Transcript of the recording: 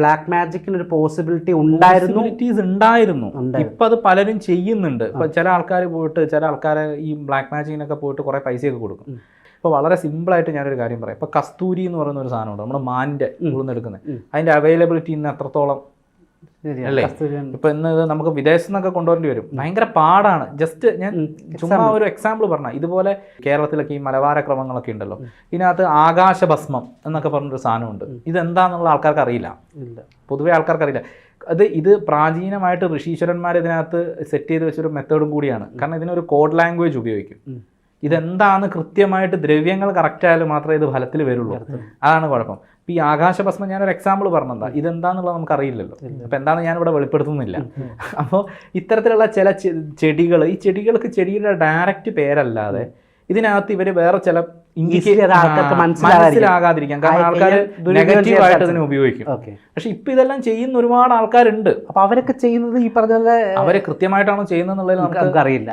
Black മാജിക്കിന് ഒരു possibility ഉണ്ടായിരുന്നു. ഉണ്ടായിരുന്നു. ഇപ്പൊ അത് പലരും ചെയ്യുന്നുണ്ട്. ഇപ്പൊ ചില ആൾക്കാർ പോയിട്ട് ചില ആൾക്കാരെ ഈ ബ്ലാക്ക് മാജിക്കിനൊക്കെ പോയിട്ട് കുറെ പൈസയൊക്കെ കൊടുക്കും. ഇപ്പൊ വളരെ സിമ്പിൾ ആയിട്ട് ഞാനൊരു കാര്യം പറയാം. ഇപ്പൊ കസ്തൂരി എന്ന് പറയുന്ന ഒരു സാധനമുണ്ട്. നമ്മുടെ മാന്റെ ഉള്ളിൽ നിന്ന് എടുക്കുന്നത്. അതിന്റെ അവൈലബിലിറ്റി ഇന്ന് എത്രത്തോളം. അല്ലേ? ഇപ്പൊ ഇന്ന് ഇത് നമുക്ക് വിദേശത്ത് നിന്നൊക്കെ കൊണ്ടുവരേണ്ടി വരും. ഭയങ്കര പാടാണ്. ജസ്റ്റ് ഞാൻ ചുമ്മാ ഒരു എക്സാമ്പിൾ പറഞ്ഞ. ഇതുപോലെ കേരളത്തിലൊക്കെ ഈ മലബാര ക്രമങ്ങളൊക്കെ ഉണ്ടല്ലോ ഇതിനകത്ത് ആകാശഭസ്മം എന്നൊക്കെ പറഞ്ഞൊരു സാധനമുണ്ട്. ഇതെന്താന്നുള്ള ആൾക്കാർക്ക് അറിയില്ല. പൊതുവേ പൊതുവെ ആൾക്കാർക്ക് അറിയില്ല. അത് ഇത് പ്രാചീനമായിട്ട് ഋഷീശ്വരന്മാർ ഇതിനകത്ത് സെറ്റ് ചെയ്ത് വെച്ചൊരു മെത്തേഡും കൂടിയാണ്. കാരണം ഇതിനൊരു കോഡ് ലാംഗ്വേജ് ഉപയോഗിക്കും. ഉം. ഇതെന്താന്ന് കൃത്യമായിട്ട് ദ്രവ്യങ്ങൾ കറക്റ്റ് ആയാലും മാത്രമേ ഇത് ഫലത്തിൽ വരുള്ളൂ. അതാണ് കുഴപ്പം. ഇപ്പൊ ഈ ആകാശഭസ്മം ഞാനൊരു എക്സാമ്പിൾ പറഞ്ഞതാ. ഇതെന്താന്നുള്ളത് നമുക്ക് അറിയില്ലല്ലോ അപ്പൊ എന്താണെന്ന് ഞാൻ ഇവിടെ വെളിപ്പെടുത്തുന്നില്ല അപ്പോൾ ഇത്തരത്തിലുള്ള ചില ചെടികൾ ഈ ചെടികൾക്ക് ചെടിയുടെ ഡയറക്റ്റ് പേരല്ലാതെ ഇതിനകത്ത് ഇവർ വേറെ ചില മനസ്സിലാകാതിരിക്കാം കാരണം ആൾക്കാർ നെഗറ്റീവായിട്ട് ദുരുപയോഗം നെഗറ്റീവ് ആയിട്ട് ഇതിനെ ഉപയോഗിക്കും. പക്ഷെ ഇപ്പൊ ഇതെല്ലാം ചെയ്യുന്ന ഒരുപാട് ആൾക്കാരുണ്ട്. അപ്പൊ അവരൊക്കെ ചെയ്യുന്നത് ഈ പറഞ്ഞ അവരെ കൃത്യമായിട്ടാണോ ചെയ്യുന്നത് എന്നുള്ളത് നമുക്ക് അറിയില്ല.